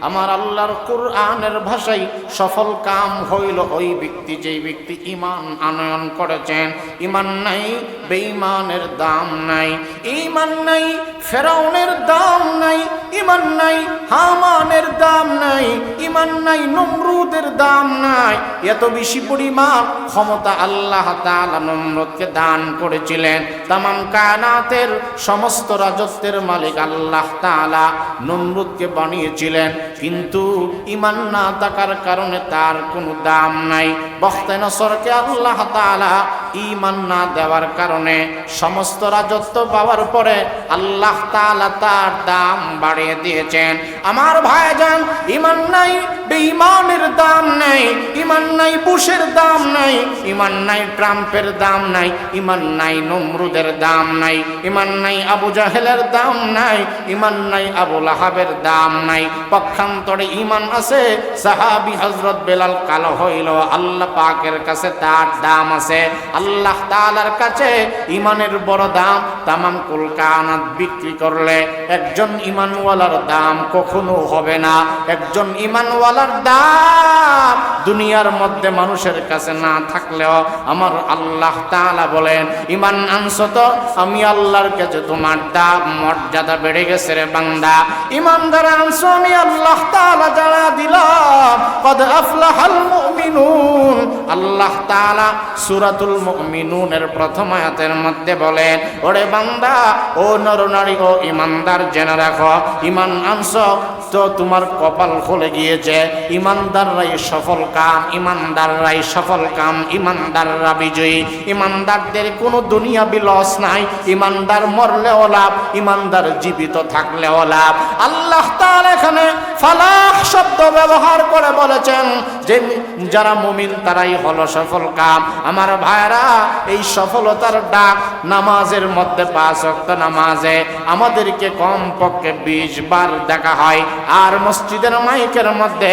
আমার আল্লাহর কোরআনের ভাষায় সফল কাম হইল ওই ব্যক্তি, যেই ব্যক্তি ইমান আনয়ন করেছেন। ইমান নাই, বেঈমানের দাম নাই। ইমান নাই ফেরাউনের দাম নাই, ইমান নাই, হামানের দাম নাই, ইমান নাই, নমরুদের দাম নাই। এত বেশি পরিমাণ ক্ষমতা আল্লাহ তাআলা নমরুদকে দান করেছিলেন। তামাম কায়নাতের সমস্ত রাজত্বের মালিক আল্লাহ তাআলা নমরুদকে বানিয়েছিলেন। কিন্তু ইমান না থাকার কারণে তার কোনো দাম নাই। বখতে নসরকে আল্লাহ তাআলা ইমান না দেওয়ার কারণে সমস্ত রাজত্ব পাওয়ার পরে আল্লাহ তাআলা তার দাম বাড়িয়ে দিয়েছেন। আমার ভাইজান, ইমান নাই, বেঈমানের দাম নাই, ইমান নাই বুশের দাম নাই, ইমান নাই ট্রাম্পের দাম নাই, ইমান নাই নমরুদের দাম নাই, ইমান নাই আবু জাহেলের দাম নাই, ইমান নাই আবু লাহাবের দাম নাই। পক্ষান্তরে ইমান আছে, সাহাবি হজরত বেলাল কালো হইল, আল্লাহ পাকের কাছে তার দাম আছে। আল্লাহ তাআলার কাছে ইমানের বড় দাম, তামাম কুলকানাত বিক্রি করলে একজন ইমানওয়ালার দাম কখনো হবে না। একজন ইমানওয়ালার দাম দুনিয়ার মধ্যে মানুষের কাছে না থাকলেও আমার আল্লাহ তাআলা বলেন, ইমান আনছো তো? আমি আল্লাহর কাছে তোমার দাম, মর্যাদা বেড়ে গেছে রে বান্দা। ইমানদার আনছো, আমি আল্লাহ তাআলা জানা দিলাম। কদ আফলাহাল মুমিনুন। আল্লাহ তাআলা সূরাতুল মুমিনুনের প্রথম আয়াতের মধ্যে বলেন, ওরে বান্দা, ও নরনারী ও ইমানদার জেনে রাখো, ইমান আনছো, তো তোমার কপাল খুলে গিয়েছে। ইমানদাররাই সফল কাম, ইমানদাররাই সফল কাম, ইমানদাররা বিজয়ী। ইমানদারদের কোনো দুনিয়া বিলস নাই, ইমানদার মরলেও লাভ, ইমানদার জীবিত থাকলেও লাভ। আল্লাহ তার এখানে ফালাহ শব্দ ব্যবহার করে বলেছেন যে, যারা মুমিন তারাই হলো সফল কাম। আমার ভাইরা এই সফলতার ডাক নামাজের মধ্যে পাঁচ ওয়াক্ত নামাজে আমাদেরকে কম পক্ষে বিশ বার দেখা হয়, আর মসজিদের মাইকের মধ্যে,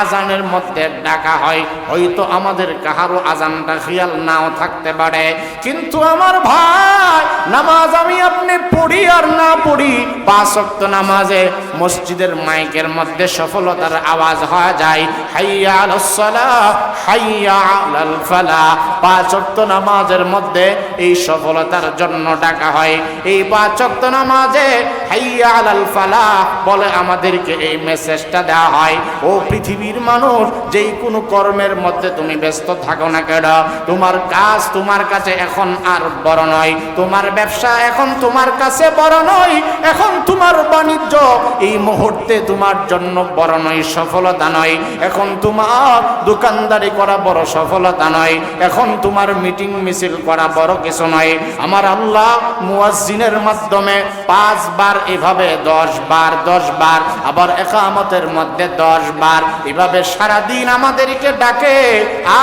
আজানের মধ্যে ডাকা হয়। হয়তো আমাদের কাহারও আজানটা খেয়াল নাও থাকতে পারে। কিন্তু আমার ভাই, নামাজ আমি আপনি পড়ি আর না পড়ি, পাঁচ নামাজে মসজিদের মাইকের মধ্যে সফলতার আওয়াজ হয়ে যায়। হাইয়া আলাস সালাহ, হাইয়া আলাল ফালাহ। পাঁচ নামাজের মধ্যে এই সফলতার জন্য ডাকা হয়। এই পাঁচ ওয়াক্ত নামাজে হাইয়া ফালাহ বলে আমাদেরকে এই মেসেজটা দেওয়া হয়। ও পৃথিবীর মানুষ, যেই কোনো কর্মের মধ্যে তুমি ব্যস্ত থাকো না কেন? তোমার কাজ তোমার কাছে এখন আর বড় নয়। তোমার ব্যবসা এখন তোমার কাছে বড় নয়। এখন তোমার বাণিজ্য, এই মুহূর্তে তোমার জন্য বড় নয়, সফলতা নয়। এখন তোমার দোকানদারি করা বড় সফলতা নয়। এখন তোমার মিটিং মিছিল করা বড় কিছু নয়। আমার আল্লাহ মুয়াজ্জিনের মাধ্যমে পাঁচবার এভাবে দশ বার দশ বার আবার একামতের মধ্যে দশ বার এভাবে সারাদিন আমাদেরকে ডাকে,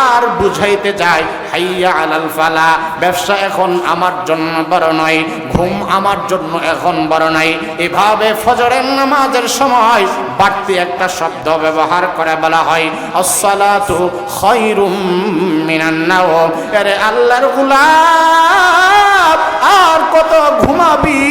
আর বুঝাইতে যায়, হাইয়া আলাল ফালা, ব্যবসা এখন আমার জন্য বড় নয়, ঘুম আমার জন্য এখন বড় নয়। এভাবে ফজরের নামাজের সময় বাড়তি একটা শব্দ ব্যবহার করে বলা হয়, আসসালাতু খায়রুম মিনান নাওম। আরে আল্লাহর গোলাপ আর কত ঘুমাবি?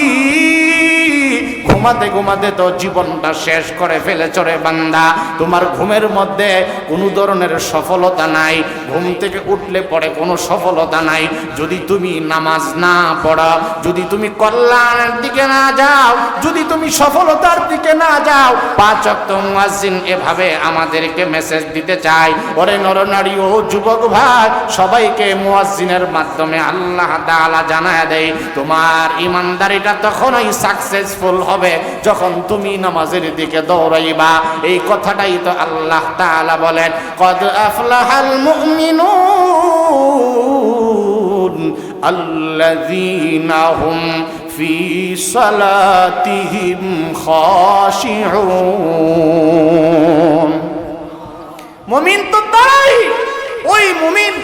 ঘুমাতে ঘুমাতে তো জীবনটা শেষ করে ফেলে চড়ে বান্দা। তোমার ঘুমের মধ্যে কোনো ধরনের সফলতা নাই। ঘুম থেকে উঠলে পরে কোনো সফলতা নাই। যদি তুমি নামাজ না পড়ো, যদি তুমি কল্যাণের দিকে না যাও, যদি তুমি সফলতার দিকে না যাও, পাঁচ অক্ত মুয়াজ্জিন এভাবে আমাদেরকে মেসেজ দিতে চাই ওরে নরনারী ও যুবক ভাই, সবাইকে মুয়াজ্জিনের মাধ্যমে আল্লাহ তাআলা জানায় দেয়, তোমার ইমানদারিটা তখনই সাকসেসফুল হবে। যখন তুমি নামাজের দিকে দৌড়াইবা। এই কথাটাই তো আল্লাহ তাআলা বলেন, কদ আফলাহাল মুমিনুন আল্লাযীনা ফি সালাতিহিম খাশিউন। মুমিন তো তাই, ওই মুমিন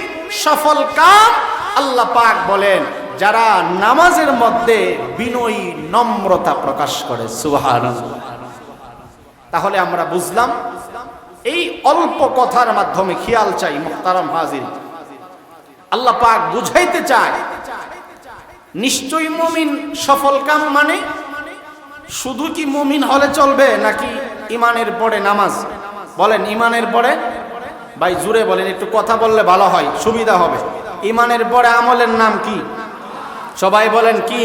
সফল কাম আল্লাহ পাক বলেন। যারা নামাজের মধ্যে বিনয়ী নম্রতা প্রকাশ করে সুহান তাহলে আমরা বুঝলাম, এই অল্প কথার মাধ্যমে খেয়াল চাই, মোহতারাম হাজির। আল্লাহ পাক বুঝাইতে চায়, নিশ্চয়ই মুমিন সফল কাম মানে? শুধু কি মুমিন হলে চলবে নাকি ইমানের পরে নামাজ? বলেন, ইমানের পরে? ভাই, জুড়ে বলেন, একটু কথা বললে ভালো হয়, সুবিধা হবে। ইমানের পরে আমলের নাম কি? সবাই বলেন কি?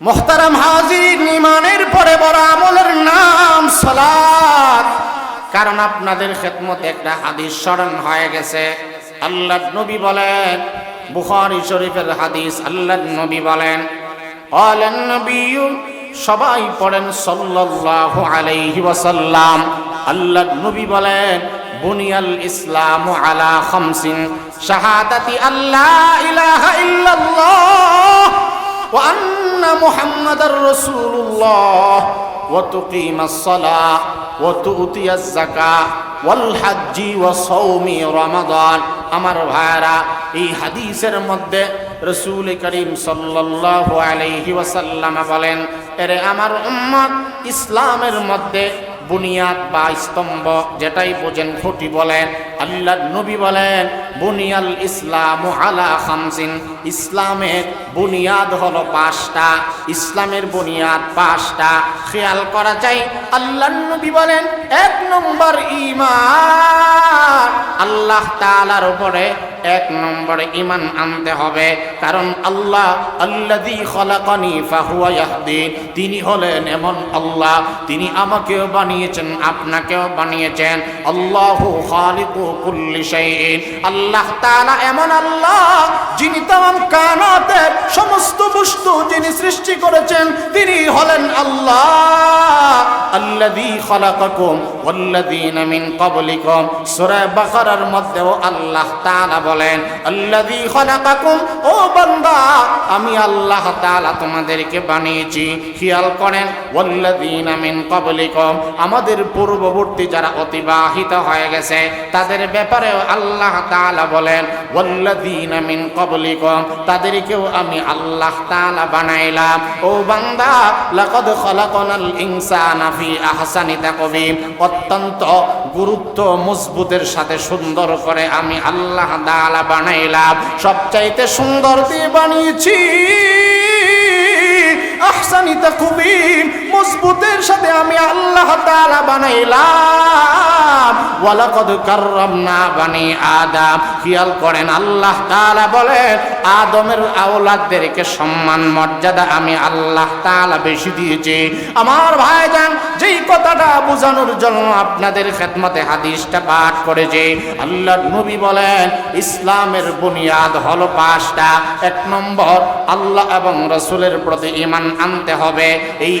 মোহতারাম হাজির ইমানের পরে বড় আমলের নাম সালাত। কারণ আপনাদের খেদমতে একটা হাদিস স্মরণ হয়ে গেছে। আল্লাহ নবী বলেন, বুখারী শরীফের হাদিস আল্লাহ নবী বলেন, আলেন নবী সবাই পড়েন সাল্লাল্লাহু আলাইহি ওয়াসাল্লাম। আল্লাহ নবী বলেন বুনিয়াল ইসলাম আলা খামসিন। শাহাদাতি আল্লাহ ইলাহা ইল্লাল্লাহ ওয়া আন্না মুহাম্মাদার রাসূলুল্লাহ ওয়া তুকিমাস সালাহ ও তুতিয়াজ যাকাত ওয়াল হাজ্জি ওয়া সাওমি রমাদান। আমার ভাইরা, এই হাদিসের মধ্যে রসুল করিম সাল্লাল্লাহু আলাইহি ওয়াসাল্লাম বলেন, এরে আমার উম্মত, ইসলামের মধ্যে বুনিয়াদ বা স্তম্ভ যেটাই বোঝেন খুঁটি বলেন, আল্লাহ নবী বলেন, বুনিয়াল ইসলাম আলা খামসিন। ইসলামের বুনিয়াদ হলো পাঁচটা, ইসলামের বুনিয়াদ পাঁচটা। খেয়াল করা যায়, আল্লাহ নবী বলেন, এক নম্বর ইমান আল্লাহ তাআলার উপরে এক নম্বরে ইমান আনতে হবে, কারণ আল্লাহ আল্লাযী খলাকানি ফাহুয়া ইয়াহদিন। তিনি হলেন এমন আল্লাহ, তিনি আমাকেও বানিয়েছেন, আপনাকেও বানিয়েছেন। আল্লাহু এমন আল্লাহ যিনি তাম কানাতের সমস্ত বস্তু যিনি সৃষ্টি করেছেন, তিনি হলেন আল্লাহ। আল্লাযী মধ্যেও আল্লাহ বলেন ও আমি আল্লাহ তোমাদেরকে বানিয়েছি। খেয়াল করেন আমাদের পূর্ববর্তী যারা অতিবাহিত হয়ে গেছে, তাদের ব্যাপারেও আল্লাহ তাআলা বলেন, ওয়াল্লাযীনা মিন ক্বাবলিকুম তাদেরকেও আমি আল্লাহ তালা বানাইলাম। ও বান্দা, লাকাদ খলাকনাল ইনসানা ফি আহসানি তাকবীম অত্যন্ত গুরুত্ব মজবুতের সাথে সুন্দর করে আমি আল্লাহ তাআলা বানাইলাম। সবচাইতে সুন্দর দিয়ে বানিয়েছি। আহসানি তাকবীম মজবুতের সাথে আমি আল্লাহ তাআলা বানাইলাম। ওয়ালাকাদ কাররামনা বানি আদম। খেয়াল করেন, আল্লাহ তাআলা বলেন, আদমের আওলাদদেরকে সম্মান, মর্যাদা আমি আল্লাহ তাআলা বেশি দিয়েছি। আমার ভাইজান যেই কথাটা বোঝানোর জন্য আপনাদের খেদমতে হাদিসটা পাঠ করেছে। আল্লাহ নবী বলেন, ইসলামের বুনিয়াদ হলো পাঁচটা। এক নম্বর, আল্লাহ এবং রসুলের প্রতি ইমান আনতে হবে। এই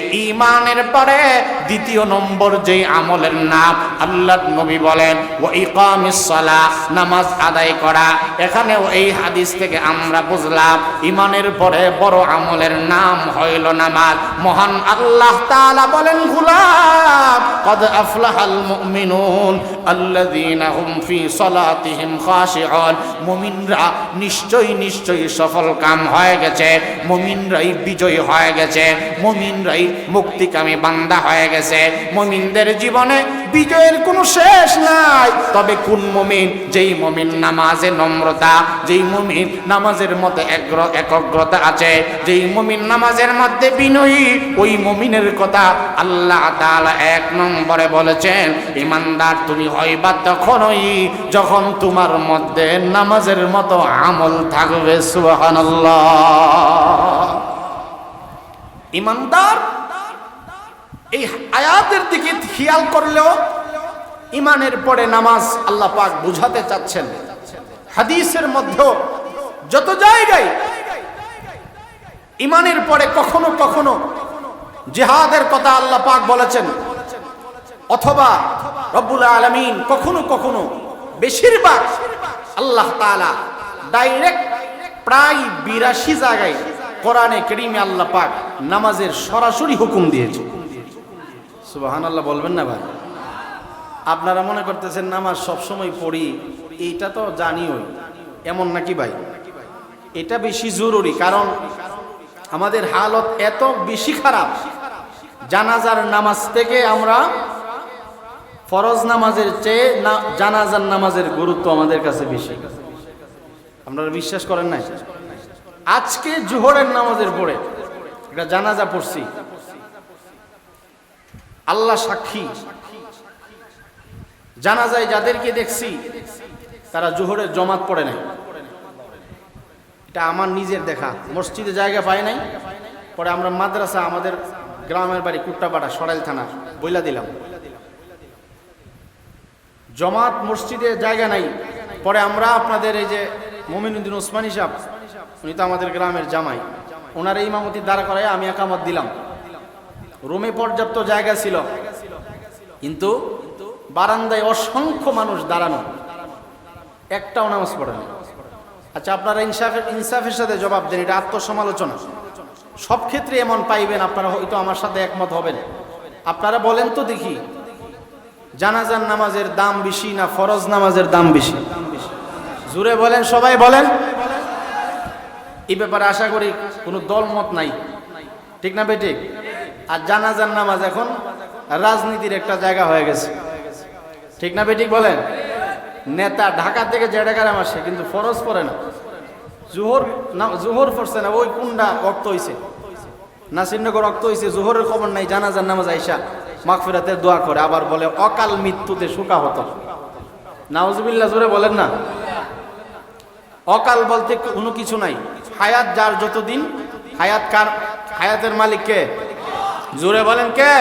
ইমানের পরে দ্বিতীয় নম্বর যেই আমলের নাম আল্লাহ নবী বলেন ও ইকামিস সালাহ নামাজ আদায় করা। এখানেও এই হাদিস থেকে আমরা বুঝলাম ইমানের পরে বড় আমলের নাম হইল নামাজ। মহান আল্লাহ তাআলা বলেন, গুলাম, কদ আফলাহাল মুমিনুন আল্লাযীনা হুম ফি সালাতিহিম খাশিউন মুমিনরা নিশ্চয়ই নিশ্চয়ই সফল কাম হয়ে গেছে, মুমিনরাই বিজয়ী হয়ে গেছে, মুমিনরাই মুক্তিকামী বান্দা হয়ে গেছে। মুমিনদের জীবনে বিজয়ের কোনো শেষ নাই। তবে কোন মুমিন? যেই মুমিন নামাজে নম্রতা, যেই মুমিন নামাজের মধ্যে একগ্রতা আছে, যেই মুমিন নামাজের মধ্যে বিনয়ী, ওই মুমিনের কথা আল্লাহ তাআলা এক নম্বরে বলেছেন, ইমানদার তুমি হইবা তখনই যখন তোমার মধ্যে নামাজের মতো আমল থাকবে, সুবহানাল্লাহ। ইমানদার এই আয়াতের দিকে খেয়াল করলেও ইমানের পরে নামাজ আল্লাহ পাক বুঝাতে চাচ্ছেন। হাদিসের মধ্যেও যত জায়গায় ইমানের পরে কখনো কখনো জেহাদের কথা আল্লাহ পাক বলেছেন, অথবা রব্বুল আলমিন কখনো কখনো বেশিরভাগ আল্লাহ তাআলা ডাইরেক্ট প্রায় বিরাশি জায়গায় কোরআনে করিমে আল্লাহ পাক নামাজের সরাসরি হুকুম দিয়েছে সুবাহান আল্লাহ বলবেন না ভাই? আপনারা মনে করতেছেন নামাজ সবসময় পড়ি, এইটা তো জানিওই। এমন নাকি ভাই? এটা বেশি জরুরি, কারণ আমাদের হালত এত বেশি খারাপ। জানাজার নামাজ থেকে আমরা ফরজ নামাজের চেয়ে না, জানাজার নামাজের গুরুত্ব আমাদের কাছে বেশি। আপনারা বিশ্বাস করেন নাই? আজকে জোহরের নামাজের পরে একটা জানাজা পড়ছি। আল্লাহ সাক্ষী। জানা যায় যাদেরকে দেখছি, তারা জোহরের জমাত পড়ে নাই। এটা আমার নিজের দেখা। মসজিদে জায়গা পায় নাই। পরে আমরা মাদ্রাসা, আমাদের গ্রামের বাড়ি কুট্টাপাড়া, সরাইল থানা, বইলা দিলাম। জমাত, মসজিদে জায়গা নাই। পরে আমরা আপনাদের এই যে মমিনুদ্দিন ওসমানী সাহেব, উনি তো আমাদের গ্রামের জামাই। ওনার এই ইমামতি দাঁড়া করায় আমি একামত দিলাম। রোমে পর্যাপ্ত জায়গা ছিল। কিন্তু বারান্দায় অসংখ্য মানুষ দাঁড়ানো। একটাও নামাজ পড়ে না। আচ্ছা আপনারা ইনসাফের ইনসাফের সাথে জবাব দেন, এটা আত্মসমালোচনা। সব ক্ষেত্রে এমন পাইবেন, আপনারা হয়তো আমার সাথে একমত হবেন। আপনারা বলেন তো দেখি, জানাজার নামাজের দাম বেশি না ফরজ নামাজের দাম বেশি? জুড়ে বলেন, সবাই বলেন। এই ব্যাপারে আশা করি কোনো দলমত নাই। ঠিক না বেঠিক? আর জানাজার নামাজ এখন রাজনীতির একটা জায়গা হয়ে গেছে। ঠিক না বেঠিক বলেন? নেতা ঢাকা থেকে জেডাগারাম আসে, কিন্তু ফরজ পড়ে না। জোহর না, জোহর পড়ছে না, ওই কুন্ডা রক্ত হইছে। নাসিরনগর রক্ত হইছে, জোহরের খবর নাই, জানাজার নামাজ আইসা মাগফিরাতের দোয়া করে, আবার বলে অকাল মৃত্যুতে শুকা হতো। নাউজুবিল্লাহ, জোরে বলেন না। অকাল বলতে কোনো কিছু নাই। হায়াত যার যতদিন, হায়াত কার, হায়াতের মালিক কে? জোরে বলেন কে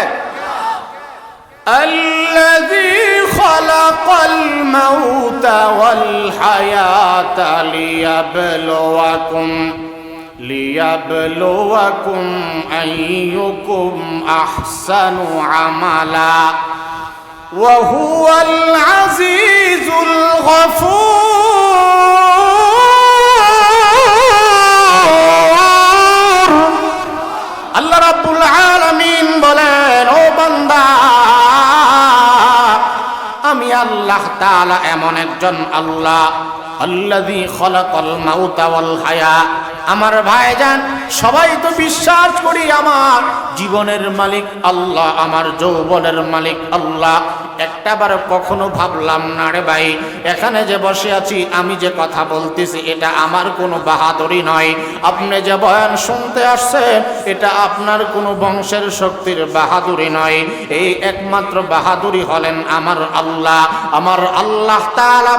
الذي خلق الموت والحياة ليبلوكم ليبلوكم أيكم أحسن عملا وهو العزيز الغفور আল্লাহ রাব্বুল আলামিন আল্লাহ তাআলা এমন একজন আল্লাহ। আল্লাযী খলাকাল মাউতা ওয়াল হায়া। আমার ভাইজান, সবাই তো বিশ্বাস করি আমার জীবনের মালিক আল্লাহ, আমার যৌবনের মালিক আল্লাহ। একটাবার কখনো ভাবলাম, না রে ভাই, এখানে যে বসে আছি, আমি যে কথা বলতেছি, এটা আমার কোনো বাহাদুরি নয়। আপনি যে বয়ান শুনতে আসছেন, এটা আপনার কোনো বংশের শক্তির বাহাদুরি নয়। এই একমাত্র বাহাদুরি হলেন আমার আল্লাহ। আমার আল্লাহ তাআলা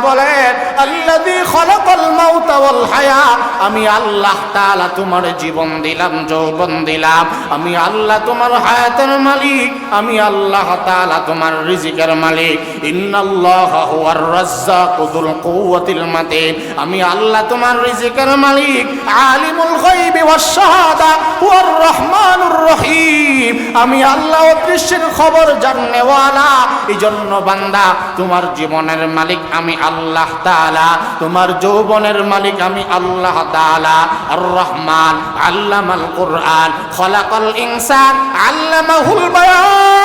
ওয়াল হায়া। আমি আল্লাহ তাআলা তোমার জীবন দিলাম, যৌবন দিলাম। আমি আল্লাহ তোমার হায়াতের মালিক। আমি আল্লাহ তাআলা তোমার রিজিকের মালিক। ইন্নাল্লাহা হুয়ার আমি আল্লাহ তোমার রিজিকের মালিক। আলিমুল রহমানুর রহিম। আমি আল্লাহ অদৃশ্যের খবর জাননেওয়ালা। এই জন্য বান্দা, তোমার জীবনের মালিক আমি আল্লাহ তালা তোমার যৌবনের মালিক আমি আল্লাহ তালা আর রহমান আল্লামাল কুরআন। খলাকল ইনসান আল্লামাহুল বায়ান।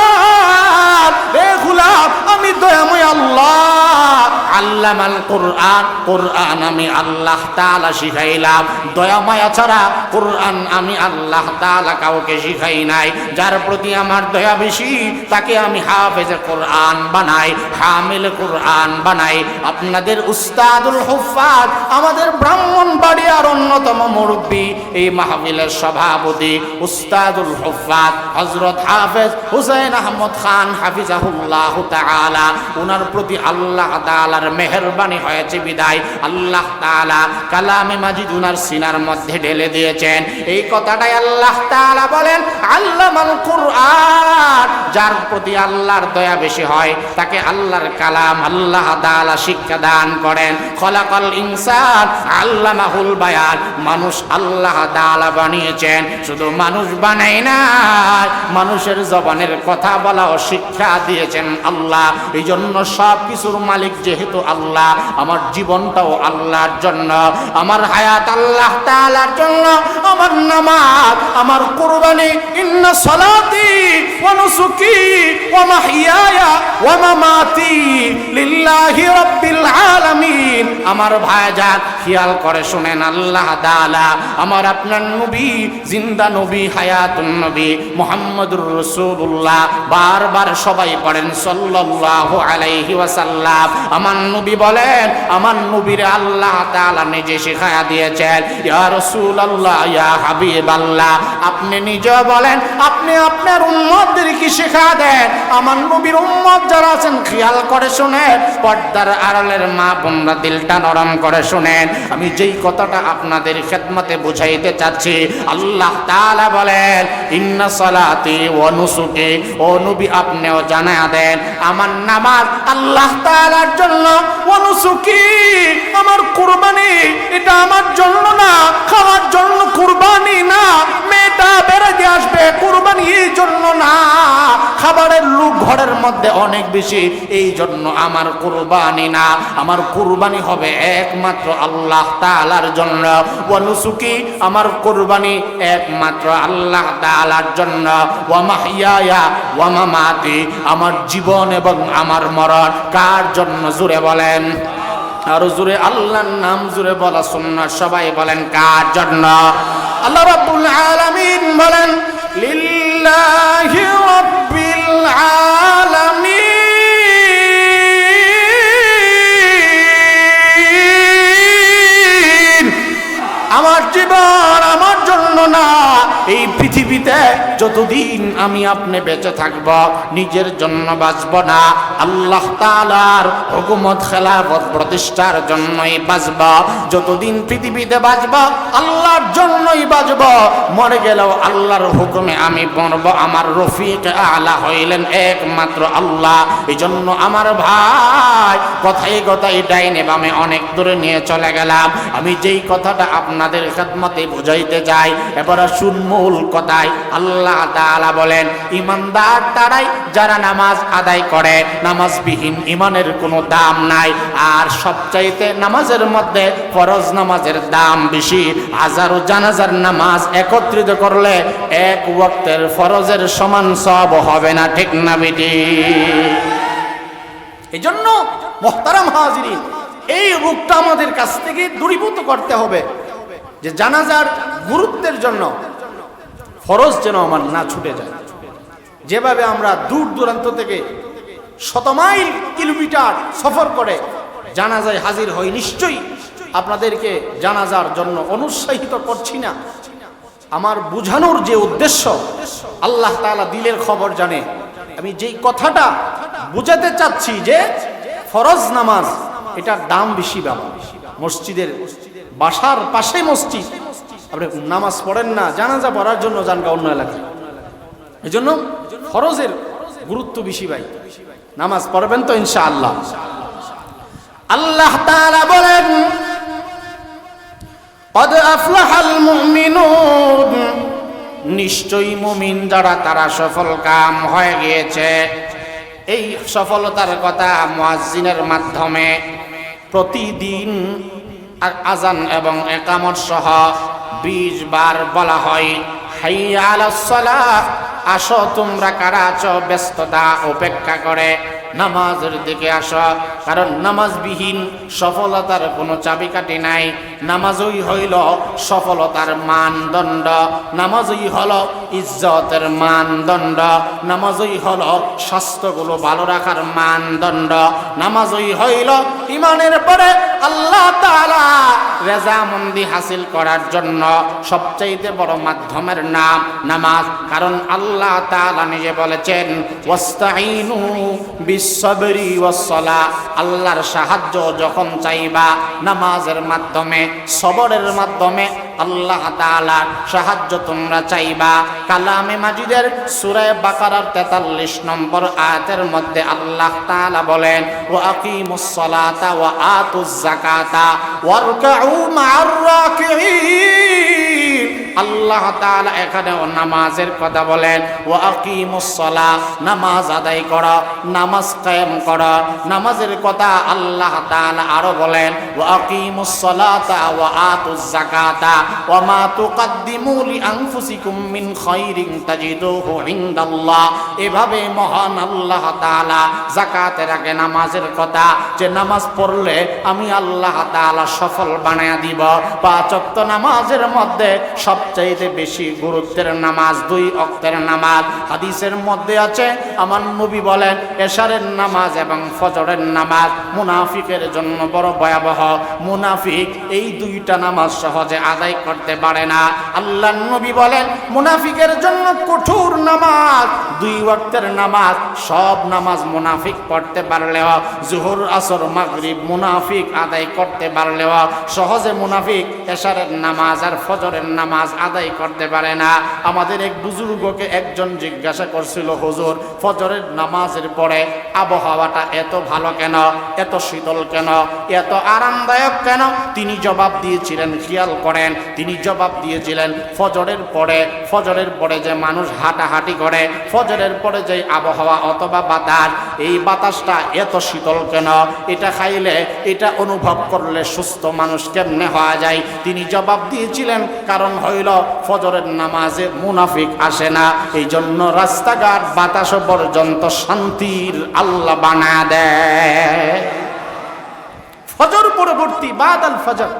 এ গোলাম, আমি দয়াময় আল্লাহ। কোরআন কোরআন আমি আল্লাহ তাআলা শিখাইলাম। দয়া মায়া ছাড়া কোরআন আমি আল্লাহ তাআলা কাউকে শিখাই নাই। যার প্রতি আমার দয়া বেশি, তাকে আমি হাফেজে কোরআন বানাই, হামিল কোরআন বানাই। আপনাদের উস্তাদুল হুফাজ আমাদের ব্রাহ্মণ বাড়িয়ার অন্যতম মুরব্বী, এই মাহফিলের সভাপতি উস্তাদুল হুফাজ হযরত হাফেজ হুসাইন আহমদ খান হাফিজাহুল্লাহ তাআলা ওনার প্রতি আল্লাহ তাআলার মেহেরবানি হয়েছে বিদায়। আল্লাহ তাআলা কালামে মাজিদ উনার সিনার মধ্যে ঢেলে দিয়েছেন। এই কথাটাই আল্লাহ তাআলা বলেন, আল্লামাল কুরআন, যার প্রতি আল্লাহর দয়া বেশি হয়, তাকে আল্লাহর কালাম আল্লাহ তাআলা শিক্ষা দান করেন। খলাকাল ইনসান, আল্লামাহুল বায়ান, মানুষ আল্লাহ তাআলা বানিয়েছেন। শুধু মানুষ বানাই না মানুষের জবানের কথা বলাও শিক্ষা দিয়েছেন আল্লাহ। এই জন্য সব কিছুর মালিক যেহেতু আল্লাহ, আমার জীবনটাও আল্লাহর জন্য, আমার হায়াত আল্লাহ তাআলার জন্য, আমার নামাজ, আমার কুরবানি, ইন্না সালাতি মাহইয়ায়া ওয়া মামাতি লিল্লাহি রাব্বিল আলামিন। আমার ভাইজান খেয়াল করে শুনেন আল্লাহ তাআলা, আমার আপনার নবী, জিন্দা নবী, হায়াতুন নবী মোহাম্মদুর রসুল্লাহ বারবার সবাই পড়েন সাল্লাল্লাহু আলাইহি ওয়াসাল্লাম। আমার নবী বলেন, আমার নবীর আল্লাহ তাআলা নিজে শিখায়া দিয়েছেন, ইয়া রাসূলুল্লাহ, ইয়া হাবিবাল্লাহ। আপনি নিজে বলেন, আপনি আপনার উম্মতদেরকে শিখা দেন। আমার নবীর উম্মত যারা আছেন, খেয়াল করে শুনেন, পর্দার আড়ালের মা বোনরা দিলটা নরম করে শুনেন আমি যেই কথাটা আপনাদের খেদমতে বুঝাইতে চাচ্ছি, আল্লাহ তালা বলেন, ইন্না সালাতি ও নুসুকে ও নবী আপনিও জানা দেন, আমার নামাজ আল্লাহ তালার জন্য ওয়া নুসুকি আমার কুরবানি, এটা আমার জন্য না, খাওয়ার জন্য কুরবানি না, মেয়েটা বেড়াতে আসবে কুরবানি এই জন্য না। খাবারের লোক ঘরের মধ্যে অনেক বেশি, এই জন্য আমার কুরবানি না। আমার কুরবানি হবে একমাত্র আল্লাহ তাআলার জন্য। ওয়া নুসুকি আমার কুরবানি একমাত্র আল্লাহ তাআলার জন্য। ওয়া মাহইয়ায়া ওয়া মামাতি, আমার জীবন এবং আমার মরণ কার জন্য জুড়ে বলেন। আরও জুড়ে আল্লাহর নাম জুড়ে বলা সুন্নাহ, সবাই বলেন কার জন্য? আল্লাহ রাব্বুল আলামিন বলেন, লিল্লাহি রাব্বিল আলামিন আমার জীবন আমার জন্য না। এই পৃথিবীতে যতদিন আমি আপনি বেঁচে থাকব, নিজের জন্য বাঁচব না। আল্লাহ তাআলার হুকুমত, খেলাফত প্রতিষ্ঠার জন্যই বাঁচব। যতদিন পৃথিবীতে বাঁচব, আল্লাহর জন্যই বাঁচব। মরে গেলেও আল্লাহর হুকুমে আমি মরব। আমার রফিক আলা হইলেন একমাত্র আল্লাহ। এই জন্য আমার ভাই কথাই কথাই ডাইনে বামে অনেক দূরে নিয়ে চলে গেলাম। আমি যেই কথাটা আপনাদের খেদমতে বুঝাইতে যাই এবার শুন কথায়, আল্লাহ তাআলা বলেন, ইমানদার তারাই যারা নামাজ আদায় করে, নামাজবিহীন ইমানের কোনো দাম নাই। আর সবচাইতে নামাজের মধ্যে ফরজ নামাজের দাম বেশি। হাজারো জানাজার নামাজ একত্রিত করলে এক ওয়াক্তের ফরজের সমান সব হবে না, ঠিক না বেটি? এই জন্য মোহতারাম হাজিরিন, এই রূপটা আমাদের কাছ থেকে দূরীভূত করতে হবে। যে জানাজার গুরুত্বের জন্য ফরজ যেন আমার না ছুটে যায়। যেভাবে আমরা দূর দূরান্ত থেকে শত মাইল কিলোমিটার সফর করে জানাজায় হাজির হই, নিশ্চয়ই আপনাদেরকে জানাজার জন্য অনুৎসাহিত করছি না। আমার বুঝানোর যে উদ্দেশ্য, আল্লাহ তাআলা দিলের খবর জানে। আমি যেই কথাটা বুঝাতে চাচ্ছি যে ফরজ নামাজ, এটার দাম বেশি বাবা মসজিদের বাসার পাশে মসজিদ আপনি নামাজ পড়েন না জানাজা পড়ার জন্য যান গা অন্য এলাকায় এই জন্য ফরজের গুরুত্ব বেশি ভাই নামাজ পড়বেন তো ইনশাআল্লাহ আল্লাহ তাআলা বলেন قد أفلح المؤمنون নিশ্চয়ই মুমিন যারা তারা সফল কাম হয়ে গিয়েছে এই সফলতার কথা মুয়াজ্জিনের মাধ্যমে প্রতিদিন আ- আজান এবং একামত সহ বিশ বার বলা হয়, হাইয়া আলাস সালাহ আসো তোমরা কারা আছো ব্যস্ততা উপেক্ষা করে। নামাজের দিকে আসা, কারণ নামাজবিহীন সফলতার কোনো চাবিকাঠি নাই। নামাজই হইল সফলতার মানদণ্ড। নামাজই হল ইজ্জতের মানদণ্ড। নামাজই হল স্বাস্থ্যগুলো ভালো রাখার মানদণ্ড। নামাজই হইল ইমানের পরে আল্লাহ রেজামন্দি হাসিল করার জন্য সবচাইতে বড় মাধ্যমের নাম নামাজ। কারণ আল্লাহ তাআলা নিজে বলেছেন ওয়াস্তাইনু বিসবরি ওয়াসসালা আল্লাহর সাহায্য যখন চাইবা নামাজের মাধ্যমে, সবরের মাধ্যমে আল্লাহ তাআলার সাহায্য তোমরা চাইবা। কালামে মাজিদের সূরা বাকারার 43 নম্বর আয়াতের মধ্যে আল্লাহ তাআলা বলেন, ওয়া আকিমুস সালাতা ওয়া আতুজ যাকাতা ওয়ারকাউ মা'আর রাকিঈন। আল্লাহ তাআলা এখানেও নামাজের কথা বলেন, ওয়া আকিমুস সালাহ নামাজ আদায় করা, নামাজ কায়েম করা। নামাজের কথা আল্লাহ তাআলা আরও বলেন, ওয়া আকিমুস সালাতা ওয়া আতুজ যাকাতা ওয়া মা তুকদ্দিমু লিআনফুসিকুম মিন খাইরিন তাজিদুহু ইনদাল্লাহ। এভাবে মহান আল্লাহ তাআলা যাকাতের আগে নামাজের কথা। যে নামাজ পড়লে আমি আল্লাহ তাআলা সফল বানায়া দিব। পাঁচ ওয়াক্ত নামাজের মধ্যে সব সবচাইতে বেশি গুরুত্বের নামাজ, দুই অক্তের নামাজ। হাদিসের মধ্যে আছে, আমার নবী বলেন, এশারের নামাজ এবং ফজরের নামাজ মুনাফিকের জন্য বড় ভয়াবহ। মুনাফিক এই দুইটা নামাজ সহজে আদায় করতে পারে না। আল্লাহ নবী বলেন, মুনাফিকের জন্য কঠোর নামাজ, দুই ওয়াক্তের নামাজ, সব নামাজ মুনাফিক পড়তে পারলেও, জুহুর আসর, মাগরিব মুনাফিক আদায় করতে পারলেও, সহজে মুনাফিক এশারের নামাজ আর ফজরের নামাজ আদায় করতে পারে না। আমাদের এক বুজুর্গকে একজন জিজ্ঞাসা করছিল, হুজুর, ফজরের নামাজের পরে আবহাওয়াটা এত ভালো কেন? এত শীতল কেন? এত আরামদায়ক কেন? তিনি জবাব দিয়েছিলেন, খেয়াল করেন, তিনি জবাব দিয়েছিলেন, ফজরের পরে ফজরের পরে যে মানুষ হাঁটাহাঁটি করে, ফজরের পরে যে আবহাওয়া অথবা বাতাস, এই বাতাসটা এত শীতল কেন? এটা খাইলে, এটা অনুভব করলে সুস্থ মানুষ কেমনে হওয়া যায়? তিনি জবাব দিয়েছিলেন, কারণ হইল ফজরের নামাজে মুনাফিক আসে না। এই জন্য রাস্তাঘাট বাতাস পর্যন্ত শান্তির আল্লাহ বানা দেয়। ফজর পরবর্তী বাদ আল ফজর।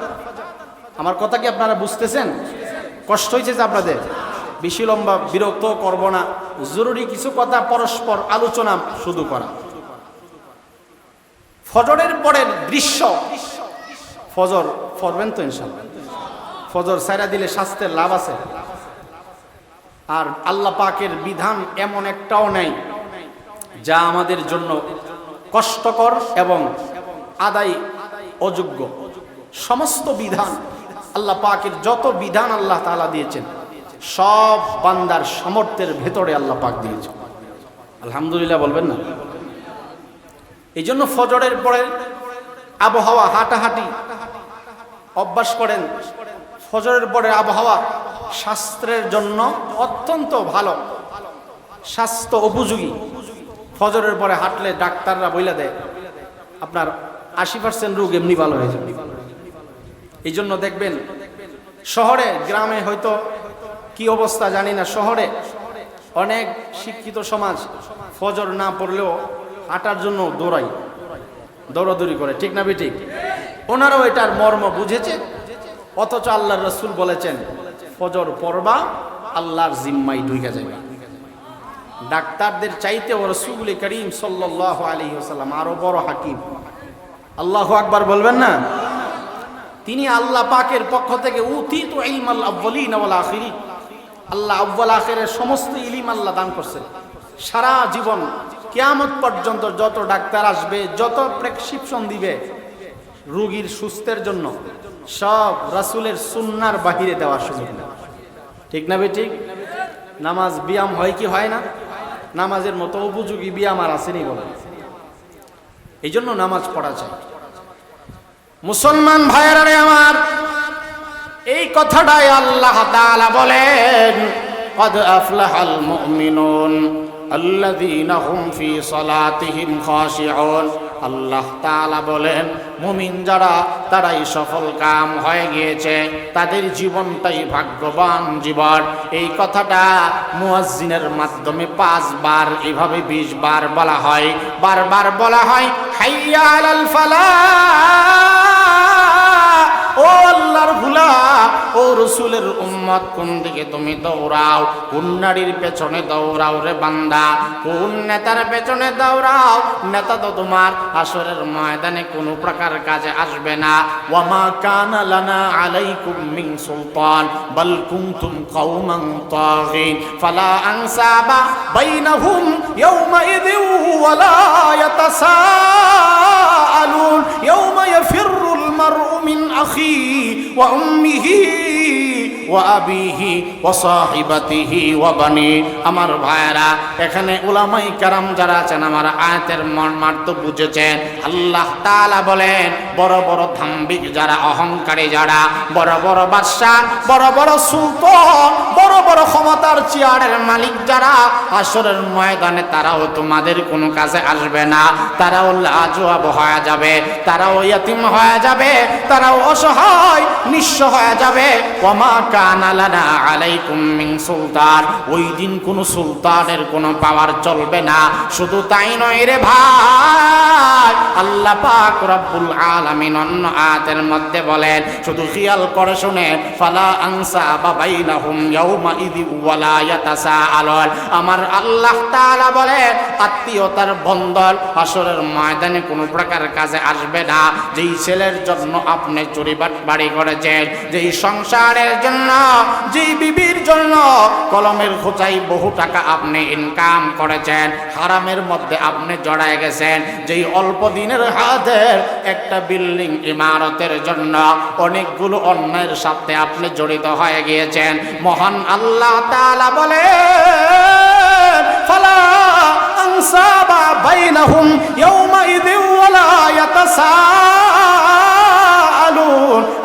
আমার কথা কি আপনারা বুঝতেছেন? কষ্ট হয়েছে যে আপনাদের? বেশি লম্বা, বিরক্ত করব না। জরুরি কিছু কথা পরস্পর আলোচনা শুধু করা। ফজরের পরের দৃশ্য, ফজর পড়বেন তো ইনশাল্লাহ ফজর সাইরা দিলে স্বাস্থ্যের লাভ আছে। আর আল্লাহ পাকের বিধান এমন একটাও নেই, যা আমাদের জন্য কষ্টকর এবং আদায় অযোগ্য। সমস্ত বিধান, আল্লাহ পাকের যত বিধান আল্লাহ তাআলা দিয়েছেন, সব বান্দার সামর্থ্যের ভেতরে আল্লাহ পাক দিয়েছেন। আলহামদুলিল্লাহ বলবেন না? এই জন্য ফজরের পরে আবহাওয়া হাঁটাহাঁটি, অভ্যাস করেন। ফজরের পরে আবহাওয়া স্বাস্থ্যের জন্য অত্যন্ত ভালো। স্বাস্থ্য উপযোগী। ফজরের পরে হাঁটলে ডাক্তাররা বইলা দেয়, আপনার আশি পার্সেন্ট রোগ এমনি ভালো হয়ে যাবে। এই জন্য দেখবেন, শহরে, গ্রামে হয়তো কি অবস্থা জানি না, শহরে অনেক শিক্ষিত সমাজ ফজর না পড়লেও হাঁটার জন্য দৌড়াই দৌড়াদৌড়ি করে, ঠিক না ঠিক ওনারাও এটার মর্ম বুঝেছে অথচ আল্লাহ রসুল বলেছেন, ফজর পড়বা, আল্লাহর জিম্মাই ঢুকে যাবে ডাক্তারদের চাইতে ও রসুল করিম সাল্লাহ আলী সাল্লাম আরও বড় হাকিম। আল্লাহ আকবার বলবেন না? তিনি আল্লাহ পাকের পক্ষ থেকে উথিত ইলমাল আব্বালিন ওয়াল আখিরিন। আল্লাহ আব্বাল আখেরের সমস্ত ইলিম আল্লাহ দান করছেন। সারা জীবন, কেয়ামত পর্যন্ত যত ডাক্তার আসবে, যত প্রেসক্রিপশন দিবে, রুগীর সুস্থের জন্য সব রাসূলের সুন্নার বাহিরে দেওয়া সুযোগ নেই। ঠিক না বে ঠিক নামাজ ব্যায়াম হয় কি হয় না নামাজের মতো উপযোগী ব্যায়াম আর আসেনি বলে এই জন্য নামাজ পড়া চাই মুসলমান ভাইয়েরা রে আমার এই কথাটাই আল্লাহ তাআলা বলেন قد أفلح المؤمنون الذين هم في صلاتهم خاشعون আল্লাহ তালা বলেন, মুমিন যারা, তারাই সফল কাম হয়ে গিয়েছে, তাদের জীবনটাই ভাগ্যবান জীবন। এই কথাটা মুয়াজ্জিনের মাধ্যমে পাঁচবার, এভাবে বিশ বার বলা হয়। বারবার বলা হয়, হাইয়া আলাল ফালাহ রসুলের উম্মত কোন দিকে তুমি দৌড়াও? কোন নারীর পেছনে দৌড়াও রে বান্দা? কোন নেতার পেছনে দৌড়াও? নেতা তো তোমার আসরের ময়দানে কোনো প্রকার কাজে আসবে না। ওয়ামা কানা লানা আলাইকুম মিন সুলতান, বাল কুনতুম কওমান তাগিন, ফালা আনসাবা বাইনাহুম ইয়াউমাইযিন ওয়ালা ইয়াতাসাআলুন, ইয়াউমা ইয়াফিরুল মারউ মিন আখিহি وأمه উম্মিহি ওয়া আবিহি ওয়া সাহিবাতিহি ওয়া আমার ভাইরা এখানে উলামাই কারাম যারা আছেন, আমার আয়াতের মর্মার্থ বুঝেছেন। আল্লাহ তাআলা বলেন, বড় বড় ধাম্বিক যারা, অহংকারী যারা, বড় বড় বাদশাহ, বড় বড় বড় ক্ষমতার চেয়ারের মালিক যারা আসরের ময়দানে তারাও তোমাদের কোনো কাজে আসবে না। তারাও লাজওয়াব হয়ে যাবে, তারাও ইয়াতিম হয়ে যাবে, তারাও অসহায়, নিঃস্ব হয়ে যাবে। কমা কানা লানা আলাইকুম মিন সুলতান। ওই দিন কোনো সুলতানের কোনো পাওয়ার চলবে না। শুধু তাই নয় রে ভাই, আল্লাহ পাক রব্বুল আলামিন অন্য আয়াতের মধ্যে বলেন, শুধু খেয়াল করে শুনেন, ফালা আনসা বাবাইনাহুম ইয়াউমা ইদি আমার আল্লাহ বলেন, আত্মীয়তার বন্ধন আসরের ময়দানে কোনো প্রকার কাজে আসবে না। যেই ছেলের জন্য আপনি চুরি বাড়ি করেছেন, যেই সংসারের জন্য, যেই বিবির জন্য কলমের খোঁচাই বহু টাকা আপনি ইনকাম করেছেন, হারামের মধ্যে আপনি জড়ায় গেছেন, যেই অল্প দিনের হাতের একটা বিল্ডিং ইমারতের জন্য অনেকগুলো অন্যায়ের সাথে আপনি জড়িত হয়ে গিয়েছেন। মহান আল্লাহ তাআলা বলে ফালা আনসাবা বাইনাহুম ইয়াউমাইযিন ওয়ালা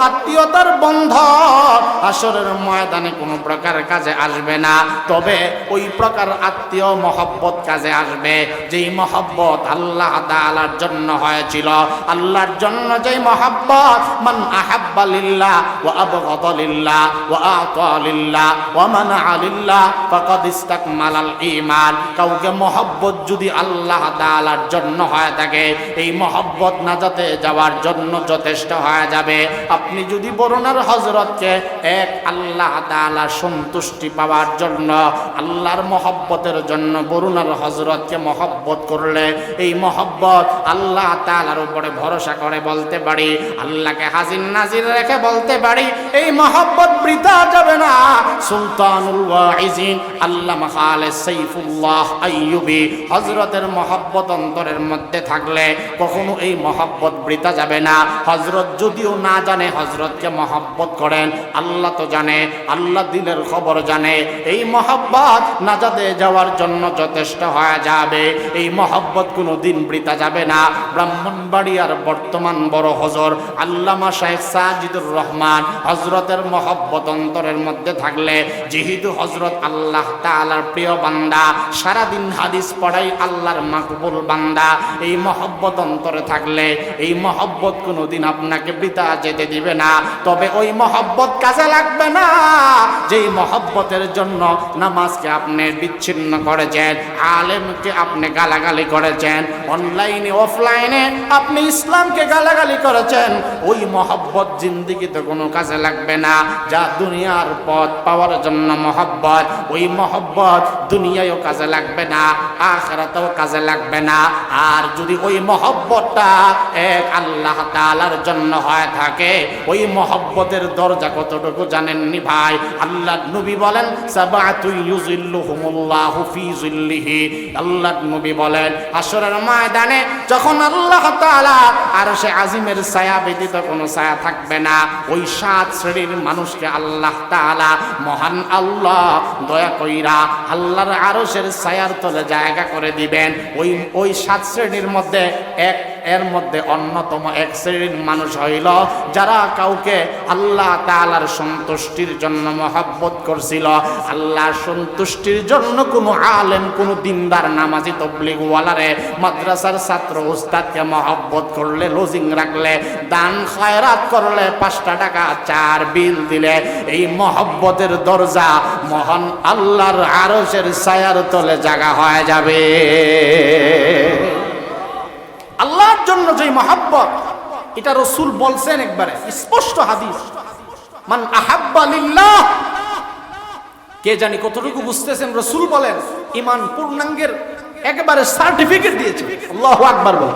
আত্মীয়তার বন্ধন আসরের ময়দানে কোনো প্রকার কাজে আসবে না। তবে ওই প্রকার আত্মীয় মহব্বত কাজে আসবে। যেই মহব্বত আল্লাহ তাআলার জন্য হয়েছিল। আল্লাহর জন্য যেই মহব্বত, মান আহাব্বা লিল্লাহ ওয়া আবগাদা লিল্লাহ ওয়া আতা লিল্লাহ ওয়া মানা লিল্লাহ ফাকাদ ইস্তাকমালাল ঈমান। কাউকে মহব্বত যদি আল্লাহ তাআলার জন্য হয়ে থাকে, এই মহব্বত নাজাতে যাওয়ার জন্য যথেষ্ট হয়ে যাবে। আপনি যদি বরুণার হজরতকে এক আল্লাহ তাআলার সন্তুষ্টি পাওয়ার জন্য আল্লাহর মহব্বতের জন্য বরুণার হজরতকে মহব্বত করলে, এই মহব্বত আল্লাহ তাআলার উপরে ভরসা করে বলতে পারি, আল্লাহকে হাজির নাজির রেখে বলতে পারি, এই মহব্বত বৃথা যাবে না। সুলতানুল ওয়াইজিন আল্লামা খালেদ সাইফুল্লাহ আইয়ুবি হজরতের মহব্বত অন্তরের মধ্যে থাকলে কখনো এই মহব্বত বৃথা যাবে না। হজরত যদিও না জানে হজরতকে মহব্বত করেন, আল্লাহ তো জানে, আল্লাহ দিলের খবর জানে। এই মহব্বত নাজাদে যাওয়ার জন্য যথেষ্ট হয়ে যাবে। এই মহব্বত কোনো দিন বৃথা যাবে না। ব্রাহ্মণবাড়িয়ার বর্তমান বড় হজর আল্লামা শাহেখ সাজিদুর রহমান হজরতের মহব্বত অন্তরের মধ্যে থাকলে, যেহেতু হজরত আল্লাহ তাআলার প্রিয় বান্দা, সারাদিন হাদিস পড়াই আল্লাহর মাকবুল বান্দা, এই মহব্বত অন্তরে থাকলে, এই মহব্বত কোনোদিন আপনাকে বৃথা যেতে দিবে না। তবে ওই মহব্বত কাজে লাগবে না। যেই মহব্বতের জন্য নামাজকে আপনি বিচ্ছিন্ন করেছেন, আলেমকে আপনি গালাগালি করেছেন অনলাইনে অফলাইনে আপনি ইসলামকে গালাগালি করেছেন, ওই মহব্বত জিন্দিগিতে কোনো কাজে লাগবে না। যা দুনিয়ার পথ পাওয়ার জন্য মহব্বত, ওই মহব্বত দুনিয়ায়ও কাজে লাগবে না, আখরাতেও কাজে লাগবে না। আর যদি ওই মহব্বতটা এক আল্লাহ তালার জন্য হয় থাকে ওই মহব্বতের দরজা কতটুকু জানেননি ভাই? আল্লাহ নবী বলেন আল্লাহ নবী বলেন আসরের ময়দানে যখন আল্লাহ তাআলা আর সে আজিমের ছায়া ব্যতীত কোনো ছায়া থাকবে না, ওই সাত শ্রেণির মানুষকে আল্লাহ তাআলা মহান আল্লাহ দয়া কইরা আল্লাহর আরসের ছায়ার তলে জায়গা করে দিবেন। ওই ওই সাত শ্রেণির মধ্যে এক এর মধ্যে অন্যতম এক শ্রেণির মানুষ হইল যারা কাউকে আল্লাহ তাআলার সন্তুষ্টির জন্য মহব্বত করছিল। আল্লাহর সন্তুষ্টির জন্য কোনো আলেম, কোনো দিনদার, নামাজি তবলিগ ওয়ালারে মাদ্রাসার ছাত্র, উস্তাদকে মহব্বত করলে, লজিং রাখলে, দান খয়রাত করলে, পাঁচটা টাকা, চার বিল দিলে, এই মহব্বতের দরজা মহান আল্লাহর আরসের ছায়ার তলে জাগা হয়ে যাবে। আল্লাহর জন্য যে মহাব্বত, এটা রসুল বলছেন একবারে, স্পষ্ট হাদিস। মান আহাব্বা লিল্লাহ। কে জানি কতটুকু বুঝতেছেন, রসুল বলেন, ইমান পূর্ণাঙ্গের একেবারে সার্টিফিকেট দিয়েছে। আল্লাহ আকবার বল